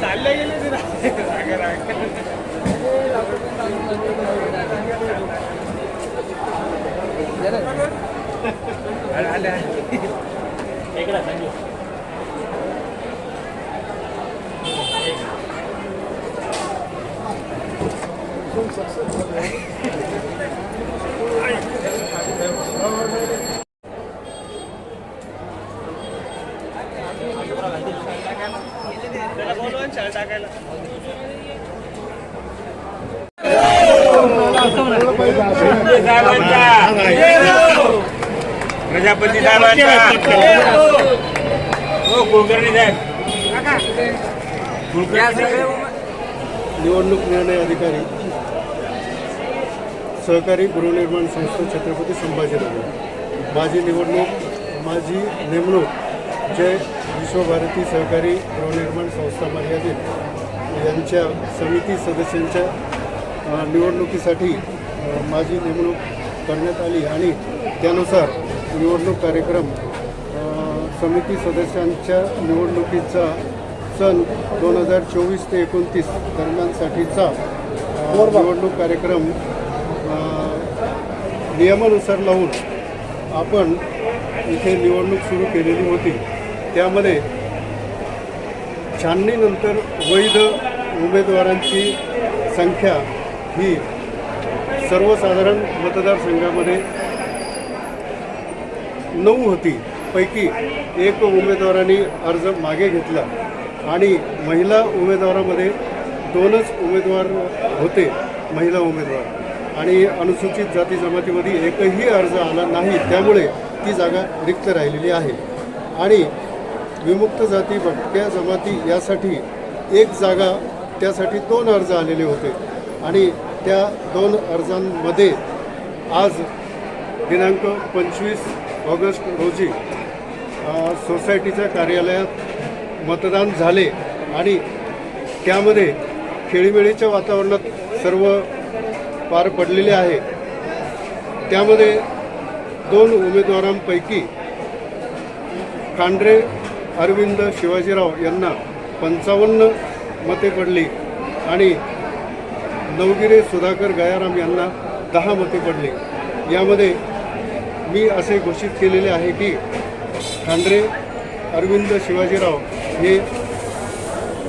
चालले गेले Thank you. टाकायला प्रजापती हो कुलकर्णी साहेब. निवडणूक निर्णय अधिकारी सहकारी गृहनिर्माण संस्था छत्रपती संभाजीनगर. माझी निवडणूक माझी नेमणूक जे विश्वभारती सहकारी गृहनिर्माण संस्था मर्यादित यांच्या समिती सदस्यांच्या निवडणुकीसाठी माझी नेमणूक करण्यात आली आणि त्यानुसार निवडणूक कार्यक्रम समिती सदस्यांच्या निवडणुकीचा सन दोन हजार चोवीस ते एकोणतीस दरम्यानसाठीचा निवडणूक कार्यक्रम नियमानुसार लावून आपण इथे निवडणूक सुरू केलेली होती. त्यामध्ये छाननीनंतर वैध उमेदवारांची संख्या ही सर्वसाधारण मतदारसंघामध्ये नऊ होती. पैकी एक उमेदवारांनी अर्ज मागे घेतला आणि महिला उमेदवारामध्ये दोनच उमेदवार होते महिला उमेदवार. आणि अनुसूचित जाती जमातीमध्ये एकही अर्ज आला नाही त्यामुळे ती जागा रिक्त राहिलेली आहे. आणि विमुक्त जाती भटक्या जमाती यासाठी एक जागा त्यासाठी दोन अर्ज आलेले होते. आणि त्या दोन अर्जांमध्ये आज दिनांक पंचवीस ऑगस्ट रोजी सोसायटीच्या कार्यालयात मतदान झाले आणि त्यामध्ये खेळीमेळीच्या वातावरणात सर्व पार पडलेले आहे. त्यामध्ये दोन उमेदवारांपैकी कांड्रे अरविंद शिवाजीराव यांना पंचावन्न मते पडली आणि नवगिरे सुधाकर गयाराम यांना दहा मते पडली. यामध्ये मी असे घोषित केलेले आहे की खांडरे अरविंद शिवाजीराव हे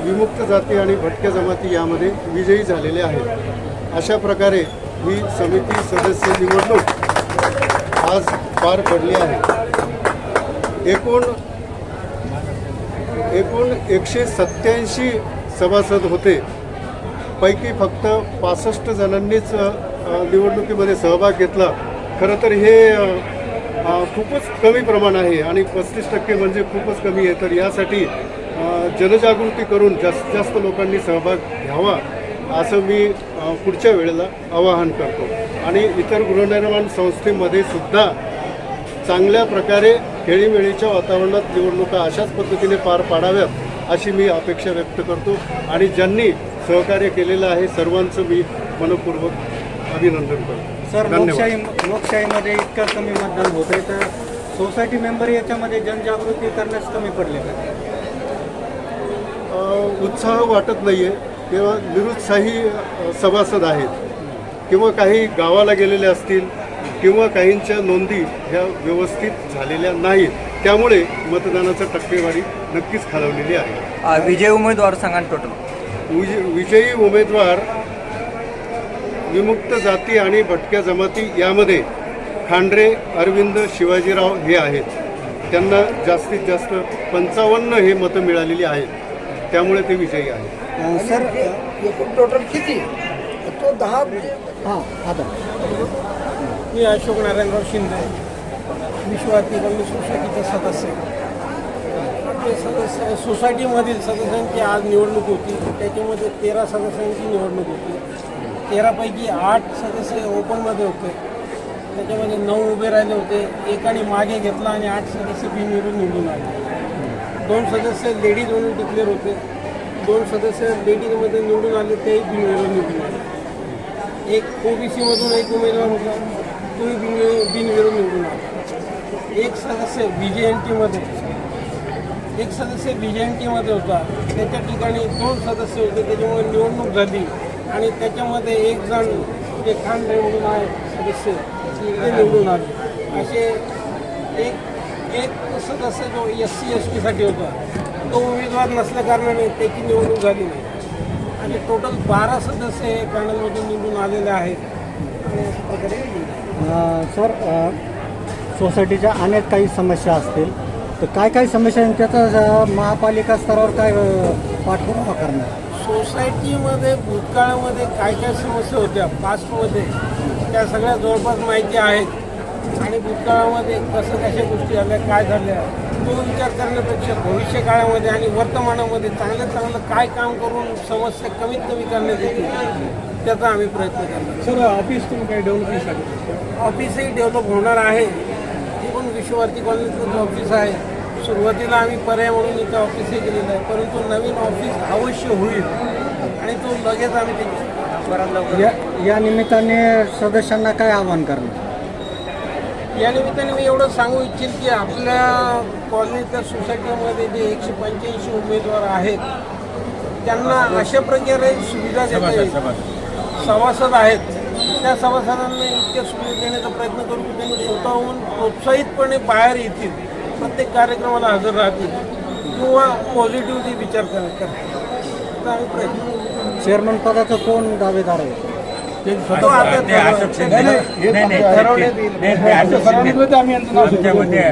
विमुक्त जाती आणि भटक्या जमाती यामध्ये विजयी झालेले आहेत. अशा प्रकारे ही समिती सदस्य निवडणूक आज पार पडली आहे. एकूण एकूण एकशे सत्याऐंशी सभासद होते. पैकी फक्त पासष्ट जणांनीच निवडणुकीमध्ये सहभाग घेतला. खरं तर हे खूपच कमी प्रमाण आहे आणि पस्तीस टक्के म्हणजे खूपच कमी आहे. तर यासाठी जनजागृती करून जास्तीत जास्त लोकांनी सहभाग घ्यावा असं मी पुढच्या वेळेला आवाहन करतो. आणि इतर गृहनिर्माण संस्थेमध्ये सुद्धा चांगल्या प्रकारे खेळीमेळीच्या वातावरणात निवडणुका अशाच पद्धतीने पार पाडाव्यात अशी मी अपेक्षा व्यक्त करतो. आणि ज्यांनी सहकार्य केलेलं आहे सर्वांचं मी मनपूर्वक अभिनंदन करतो. सर. लोकशाही लोकशाहीमध्ये इतकं कमी मतदान होत आहे तर सोसायटी मेंबर याच्यामध्ये जनजागृती करण्यास कमी पडले उत्साह वाटत नाही आहे किंवा निरुत्साही सभासद आहेत. किंवा काही गावाला गेलेले असतील किंवा काहींच्या नोंदी ह्या व्यवस्थित झालेल्या नाहीत. त्यामुळे मतदानाचा टक्केवारी नक्कीच खालवलेली आहे. विजय उमेदवार सांगा टोटल. विज विजयी उमेदवार विमुक्त जाती आणि भटक्या जमाती यामध्ये खांडरे अरविंद शिवाजीराव हे आहेत. त्यांना जास्तीत जास्त पंचावन्न हे मतं मिळालेली आहेत. त्यामुळे ते विजयी आहेत. सर एकूण टोटल किती? तो दहा हां आता मी अशोक नारायणराव शिंदे. विश्वाती कमी सोसायटीचा सदस्य. ते सदस्य सोसायटीमधील सदस्यांची आज निवडणूक होती. त्याच्यामध्ये तेरा सदस्यांची निवडणूक होती. तेरापैकी आठ सदस्य ओपनमध्ये होते. त्याच्यामध्ये नऊ उभे राहिले होते. एकाने मागे घेतला आणि आठ सदस्य बिनविरून निवडून आले. दोन सदस्य लेडीज म्हणून डिक्लेअर होते. दोन सदस्य लेडीजमध्ये निवडून आले तेही बिनविरोध निवडून आले. एक ओबीसीमधून एक उमेदवार होता. तोही बिन बिनविरोध निवडून आला. एक सदस्य बी जे एन टीमध्ये एक सदस्य बी जे एन टीमध्ये होता. त्याच्या ठिकाणी दोन सदस्य होते. त्याच्यामुळे निवडणूक झाली. आणि त्याच्यामध्ये एक जण जे खान म्हणून आहे सदस्य ते निवडून आले. असे एक एक सदस्य जो एस सी एस टीसाठी होता तो उमेदवार नसल्याकारणाने त्याची निवडणूक झाली नाही. आणि टोटल बारा सदस्य हे पॅनलमधून निवडून आलेले आहेत. सर सोसायटीच्या अनेक काही समस्या असतील. तर काय काय समस्या आहेत? त्याचा महापालिका स्तरावर काय पाठपुरावा करणार? सोसायटीमध्ये भूतकाळामध्ये काय काय समस्या होत्या? पास्टमध्ये? त्या सगळ्या जवळपास माहिती आहेत. आणि भूतकाळामध्ये कसं कशा गोष्टी झाल्या काय झाल्या? तो विचार करण्यापेक्षा भविष्य काळामध्ये आणि वर्तमानामध्ये चांगलं चांगलं काय काम करून समस्या कमीत कमी करण्यात येतील त्याचा आम्ही प्रयत्न करणार. सर ऑफिस तुम्ही काही डेव्हलपमेंटसाठी ऑफिसही डेव्हलप होणार आहे. हे पण विश्वभारती कॉलनीचं ऑफिस आहे. सुरुवातीला आम्ही पर्याय म्हणून इथं ऑफिसही केलेलं आहे. परंतु नवीन ऑफिस अवश्य होईल. आणि तो लगेच आम्ही त्याची या या निमित्ताने सदस्यांना काय आवाहन करणार? या निमित्ताने मी एवढं सांगू इच्छित की आपल्या कॉलनीतल्या सोसायटीमध्ये जे एकशे पंच्याऐंशी उमेदवार आहेत त्यांना अशा प्रकारे सुविधा देता येईल. सभासद. आहेत. त्या सभासदांना इतक्या सुविधा देण्याचा प्रयत्न करू की त्यांनी स्वतःहून प्रोत्साहितपणे बाहेर येतील प्रत्येक कार्यक्रमाला हजर राहतील किंवा पॉझिटिव्हली विचार करतात तर आम्ही प्रयत्न करू. चेअरमन पदाचं कोण दावेदार आहे?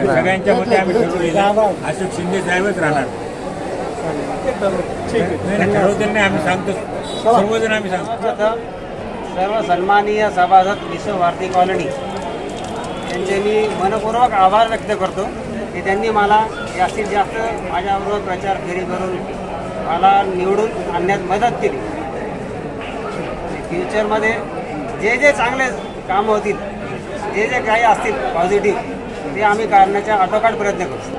सगळ्यांच्या मते आम्ही ठरवलेलं. अशोक शिंदे साहेबच राहणार. नाही, नाही, ठरवलेलं नाही आम्ही सांगतो. सर्वजण आम्ही सांगतो. सर्व सन्माननीय सभासद विश्व भारती कॉलनी. यांचे मी मनपूर्वक आभार व्यक्त करतो की त्यांनी मला जास्तीत जास्त माझ्याबरोबर प्रचार फेरी करून मला निवडून आणण्यात मदत केली. फ्युचरमध्ये जे जे चांगले कामं होतील जे जे काही असतील पॉझिटिव्ह ते आम्ही करण्याचा आटोकाट प्रयत्न करू.